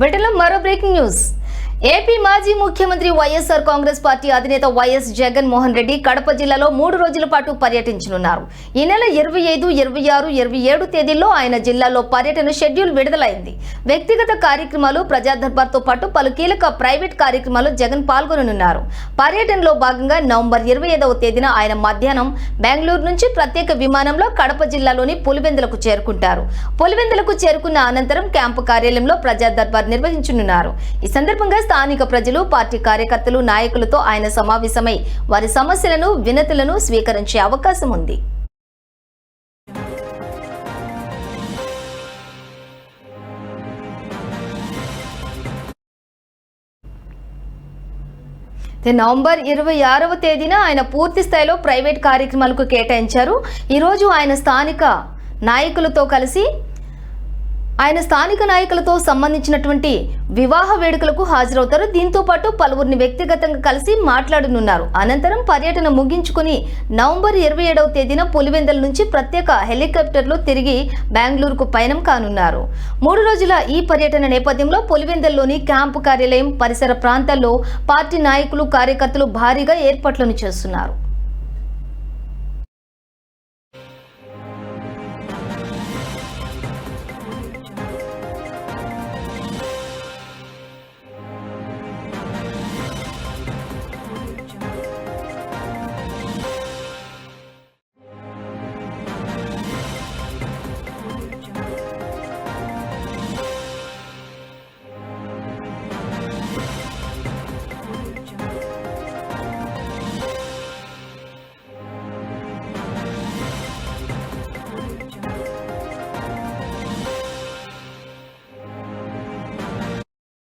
బ్రిటన్లో మరో breaking news. AP మాజీ ముఖ్యమంత్రి వైఎస్ఆర్ కాంగ్రెస్ పార్టీ అధినేత వైఎస్ జగన్ మోహన్ రెడ్డి కడప జిల్లాలో మూడు రోజుల పాటు పర్యటించనున్నారు. ఈ నెల ఇరవై ఐదు ఇరవై ఆరు ఇరవై ఏడు తేదీల్లో ఆయన జిల్లాలో పర్యటన షెడ్యూల్ విడుదలైంది. వ్యక్తిగత కార్యక్రమాలు ప్రజా దర్బార్తో పాటు పలు కీలక ప్రైవేట్ కార్యక్రమాలు జగన్ పాల్గొననున్నారు. పర్యటనలో భాగంగా నవంబర్ ఇరవై ఐదవ తేదీన ఆయన మధ్యాహ్నం బెంగళూరు నుంచి ప్రత్యేక విమానంలో కడప జిల్లాలోని పులివెందులకు చేరుకుంటారు. పులివెందులకు చేరుకున్న అనంతరం క్యాంపు కార్యాలయంలో ప్రజా దర్బార్ నిర్వహించనున్నారు. ఈ సందర్భంగా స్థానిక ప్రజలు పార్టీ కార్యకర్తలు నాయకులతో ఆయన సమావేశమై వారి సమస్యలను వినతులను స్వీకరించే అవకాశం ఉంది. నవంబర్ ఇరవై ఆరవ తేదీన ఆయన పూర్తి స్థాయిలో ప్రైవేట్ కార్యక్రమాలకు కేటాయించారు. ఈరోజు ఆయన స్థానిక నాయకులతో కలిసి ఆయన స్థానిక నాయకులతో సంబంధించినటువంటి వివాహ వేడుకలకు హాజరవుతారు. దీంతో పాటు పలువురిని వ్యక్తిగతంగా కలిసి మాట్లాడనున్నారు. అనంతరం పర్యటన ముగించుకుని నవంబర్ ఇరవై ఏడవ తేదీన పులివెందల నుంచి ప్రత్యేక హెలికాప్టర్లో తిరిగి బెంగళూరుకు పయనం కానున్నారు. మూడు రోజుల ఈ పర్యటన నేపథ్యంలో పులివెందల్లోని క్యాంపు కార్యాలయం పరిసర ప్రాంతాల్లో పార్టీ నాయకులు కార్యకర్తలు భారీగా ఏర్పాట్లను చేస్తున్నారు.